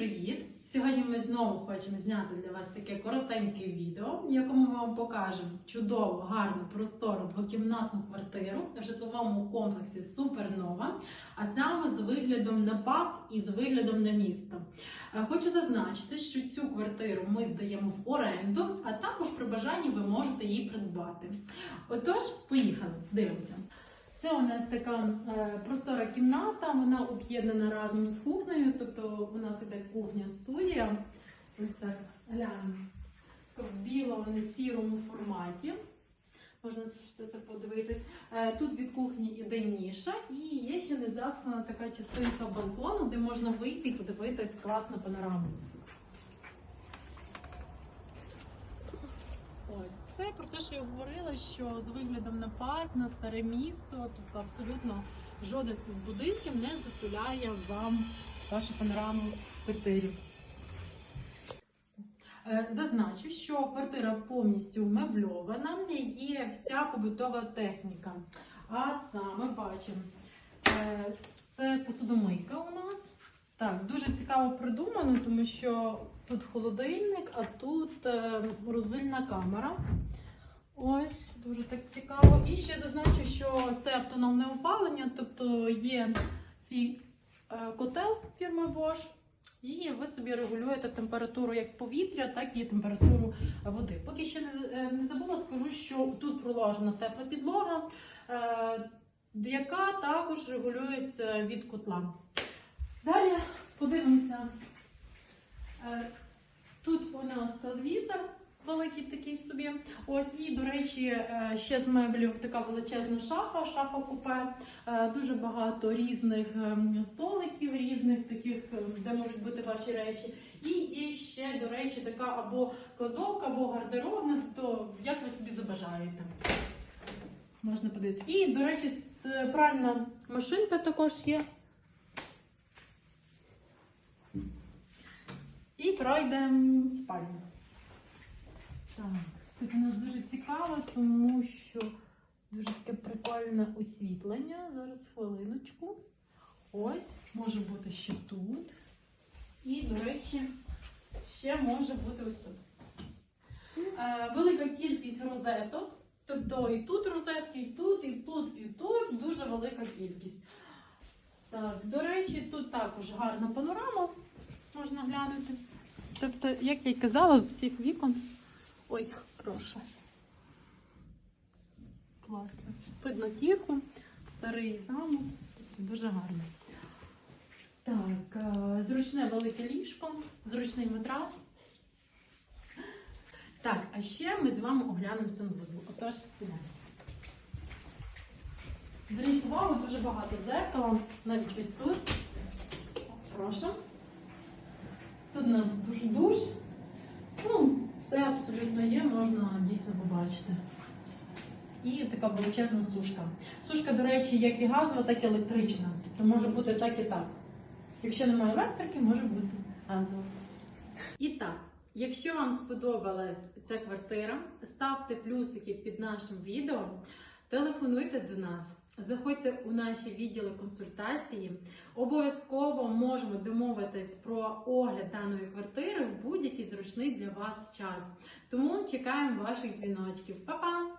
привіт! Сьогодні ми знову хочемо зняти для вас таке коротеньке відео, в якому ми вам покажемо чудову, гарну, простору двокімнатну квартиру в житловому комплексі Супернова, а саме з виглядом на парк і з виглядом на місто. Е, Хочу зазначити, що цю квартиру ми здаємо в оренду, а також при бажанні ви можете її придбати. Отож, поїхали, дивимося. Це у нас така е, простора кімната, вона об'єднана разом з кухнею, тобто у нас іде кухня-студія. Ось так глянемо. В білому, сірому форматі. Можна все це подивитись. Е, Тут від кухні іде ніша, і є ще не заскана така частинка балкону, де можна вийти і подивитись класну панораму. Ось це про те, що я говорила, що з виглядом на парк, на старе місто, тобто абсолютно жоден з будинків не затуляє вам вашу панораму квартирі. Е, Зазначу, що квартира повністю мебльована, є вся побутова техніка. А саме бачимо, е, це посудомийка у нас. Так, дуже цікаво придумано, тому що тут холодильник, а тут е, морозильна камера. Ось, дуже так цікаво. І ще зазначу, що це автономне опалення, тобто є свій е, котел фірми Bosch, і ви собі регулюєте температуру як повітря, так і температуру води. Поки ще не, е, забула, скажу, що тут проложена тепла підлога, яка також регулюється від котла. Далі подивимося. Е, Тут у нас телевізор великий такий собі. Ось і, до речі, е, ще з меблів така величезна шафа, шафа купе, Е, дуже багато різних ем, столиків, різних таких, ем, де можуть бути ваші речі. І є ще, до речі, така або кладовка, або гардеробна, тобто як ви собі забажаєте. Можна подивитися. І, до речі, пральна машинка також є. І пройдемо спальню. Так, тут у нас дуже цікаво, тому що дуже таке прикольне освітлення. Зараз хвилиночку. Ось, може бути ще тут. І, до речі, ще може бути ось тут. Е, велика кількість розеток. Тобто і тут розетки, і тут, і тут, і тут. Дуже велика кількість. Так, до речі, тут також гарна панорама можна глянути. Тобто, як я й казала, з усіх вікон. Ой, прошу. Класно. Видно кірку, старий замок. Тобто дуже гарно. Так, е, зручне велике ліжко, зручний матрас. Так, а ще ми з вами оглянемо санвузол. Отож, підемо. Зверніть увагу, дуже багато дзеркала, навіть ось тут. Прошу. Тут у нас душ-душ. Ну, все абсолютно є, можна дійсно побачити. І така величезна сушка. Сушка, до речі, як і газова, так і електрична. Тобто може бути так і так. Якщо немає електрики, може бути газова. І так, якщо вам сподобалась ця квартира, ставте плюсики під нашим відео, телефонуйте до нас. Заходьте у наші відділи консультації. Обов'язково можемо домовитись про огляд даної квартири в будь-який зручний для вас час. Тому чекаємо ваших дзвіночків. Па-па!